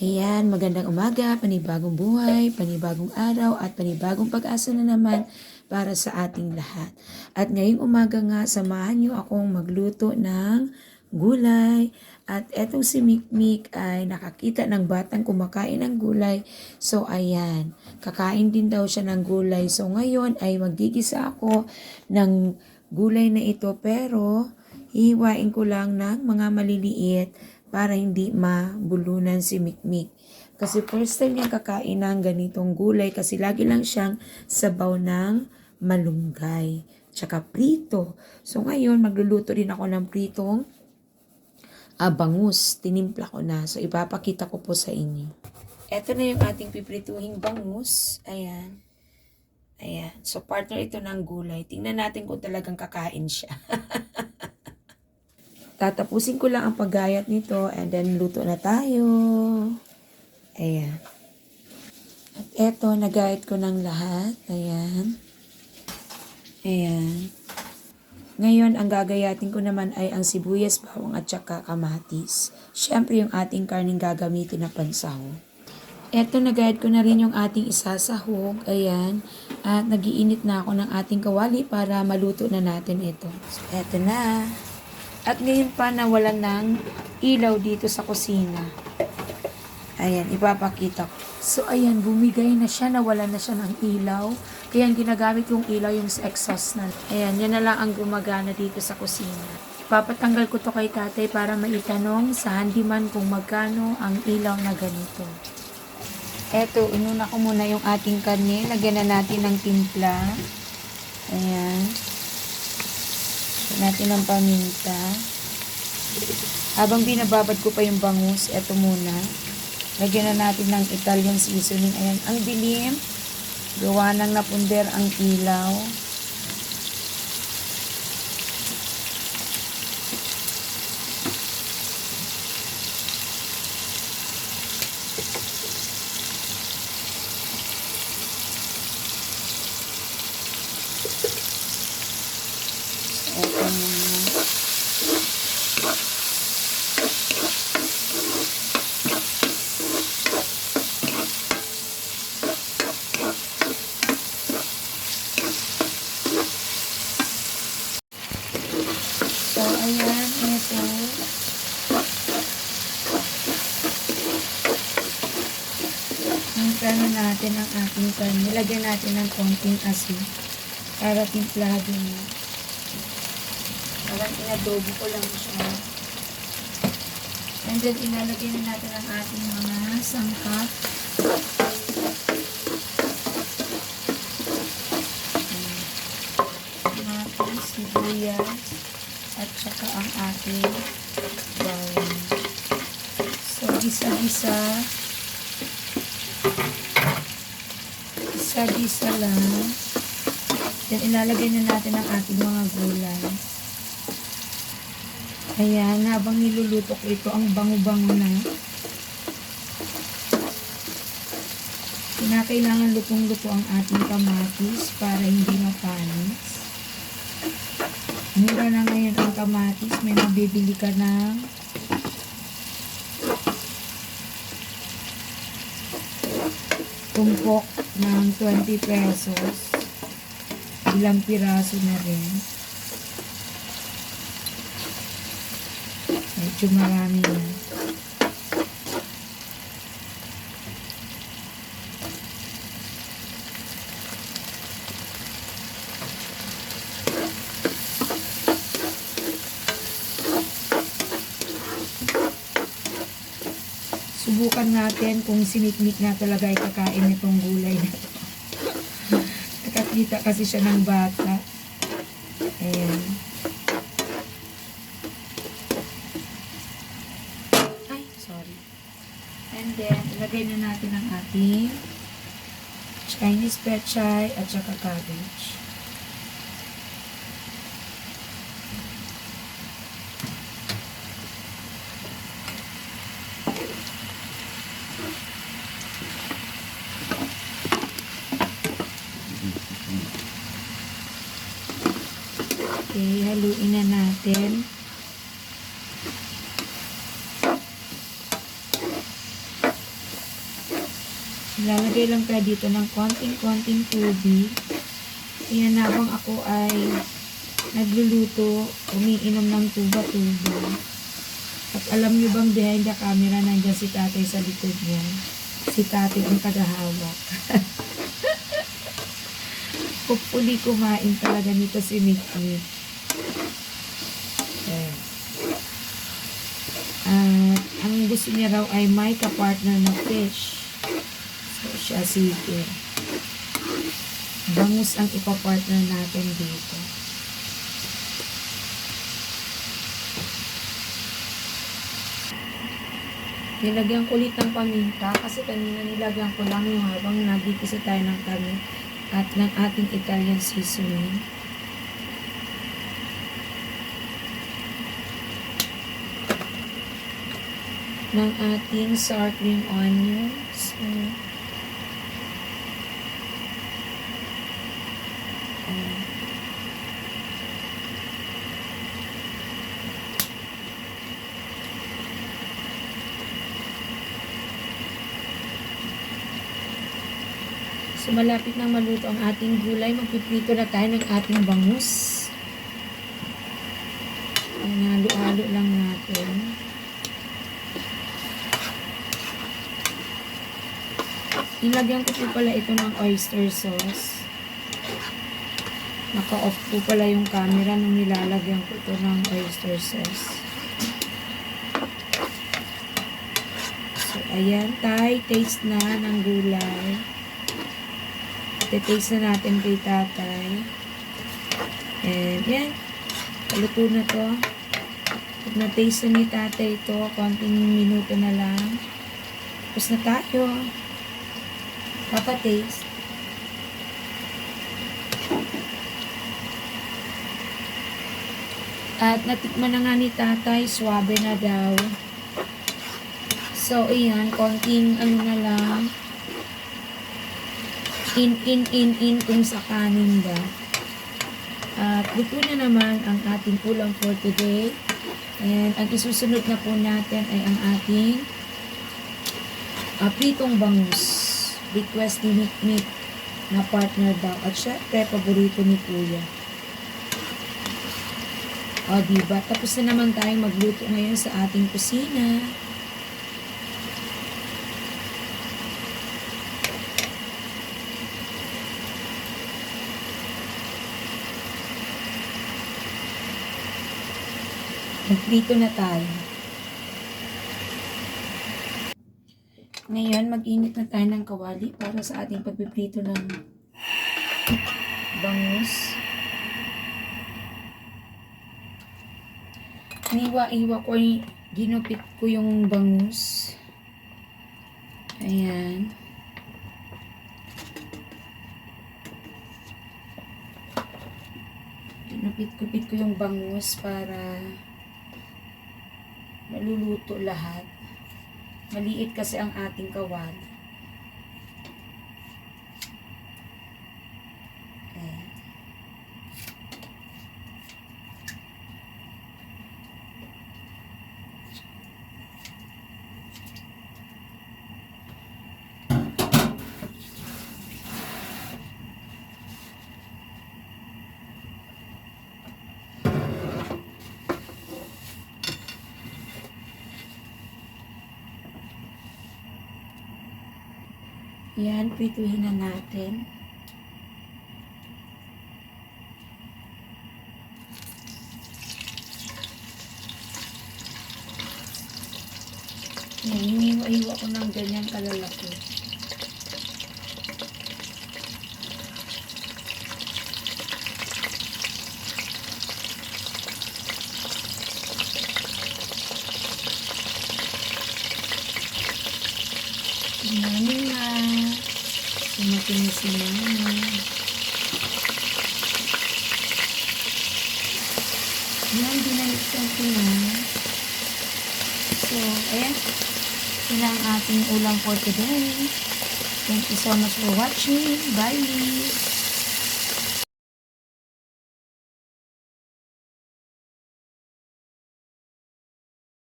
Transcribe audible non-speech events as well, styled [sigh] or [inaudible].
Ayan, magandang umaga, panibagong buhay, panibagong araw at panibagong pag-asa na naman para sa ating lahat. At ngayong umaga nga, samahan niyo akong magluto ng gulay. At etong si Mikmik ay nakakita ng batang kumakain ng gulay. So ayan, kakain din daw siya ng gulay. So ngayon ay magigisa ako ng gulay na ito pero hihiwain ko lang ng mga maliliit para hindi mabulunan si Mikmik. Kasi first time niya kakain ng ganitong gulay kasi lagi lang siyang sabaw ng malunggay. Tsaka prito. So ngayon magluluto din ako ng pritong ah, bangus. Tinimpla ko na. So ipapakita ko po sa inyo. Ito na yung ating piprituhing bangus. Ayan. Ayan. So partner ito ng gulay. Tingnan natin kung talagang kakain siya. [laughs] Tatapusin ko lang ang paggayat nito and then luto na tayo. Ayan. At eto, nagayat ko ng lahat. Ayan. Ayan. Ngayon, ang gagayatin ko naman ay ang sibuyas, bawang at saka kamatis. Siyempre, yung ating karning gagamitin na pansahog. Eto, nagayat ko na rin yung ating isasahog. Ayan. At nagiinit na ako ng ating kawali para maluto na natin ito. So, eto na. At ngayon pa nawalan ng ilaw dito sa kusina. Ayan, ipapakita ko. So, ayan, bumigay na siya, nawalan na siya ng ilaw. Kaya ginagamit kong ilaw yung exhaust na. Ayan, yan na lang ang gumagana dito sa kusina. Papatanggal ko to kay tatay para maitanong sa handyman kung magkano ang ilaw na ganito. Eto, inuna ko muna yung ating karne. Lagyan na natin ng timpla. Ayan. Natin ng paminta. Habang binababad ko pa yung bangus, eto muna. Lagyan na natin ng Italian seasoning. Ayan, ang dilim. Gawa ng napunder ang ilaw. Eto muna. So, ayan, ito. Timplahan na natin ang ating karne. Lagyan natin ng konting asin para timplado niya. Parang inadobo ko lang siya. And then, ilalagay na natin ang ating mga sangkap. Natin, sibuyas, at saka ang ating bawang. So, gisa-gisa. Gisa-gisa lang. Then, ilalagay na natin ang ating mga gulay. Ayan, habang niluluto ko ito, ang bango-bango na. Kinakailangan lutong-luto ang ating kamatis para hindi mapanis. Mura na ngayon ang kamatis. May mabibili ka ng tumpok ng 20 pesos. Ilang piraso na rin. Medyo marami na. Subukan natin kung siniknik na talaga ay kakain nitong gulay na ito. [laughs] Nakakita kasi siya ng bata. Ayan. Ay, sorry. And then, ilagay na natin ang ating Chinese pechay at saka cabbage. Okay, haluin na natin. Lalagay lang tayo dito ng konting-konting tubig. Ayan, habang ako ay nagluluto, umiinom ng tuba-tuba. At alam niyo bang behind the camera, nandiyan si tatay sa likod niya. Si tatay ang tagahawak. [laughs] Hopefully, kumain talaga nito si Mikmik. At ang gusto niya raw ay may kapartner na fish. So, siya sige. Bangus ang ipapartner natin dito. Nilagyan ko ulit ng paminta kasi kanina nilagyan ko lang yung habang nagigisa tayo ng kami at ng ating Italian seasoning. Ng ating sour cream onions. Mm. So, malapit na maluto ang ating gulay. Magpiprito na tayo ng ating bangus. Ayan, halo-halo lang natin. Nilagyan ko po pala ito ng oyster sauce. Naka-off po pala yung camera nung nilalagyan ko ito ng oyster sauce. So, ayan, tay, taste na ng gulay. Taste na natin kay tatay. And yan, paluto na to. Pag na-taste na ni tatay ito, konting minuto na lang. Tapos na tayo. Papa-taste. At natikman na nga ni tatay, swabe na daw. So, ayan, konting ano na lang. In, in, in, in kung sa kanin ba. At luto na naman ang ating ulam for today. And ang isusunod na po natin ay ang ating uh, pritong bangus request ni Nick na partner daw. At syempre, paborito ni Kuya. O, diba? Tapos na naman tayo magluto ngayon sa ating kusina. Magprito na tayo. Ngayon, mag-init na tayo ng kawali para sa ating pagpiprito ng bangus. Niwa-iwa ko, ginupit ko yung bangus. Ayan. Ginupit-kupit ko yung bangus para maluluto lahat. Maliit kasi ang ating kawali. Ayan. Yan, prituhin na natin. Yan, iniwa-iwa ko ng ganyan kalalaki. Tingnan na. Sumating na si mama. Yan, binaliktad ko na. So, ayan. Yun ang ating ulam for today. Thank you so much for watching. Bye!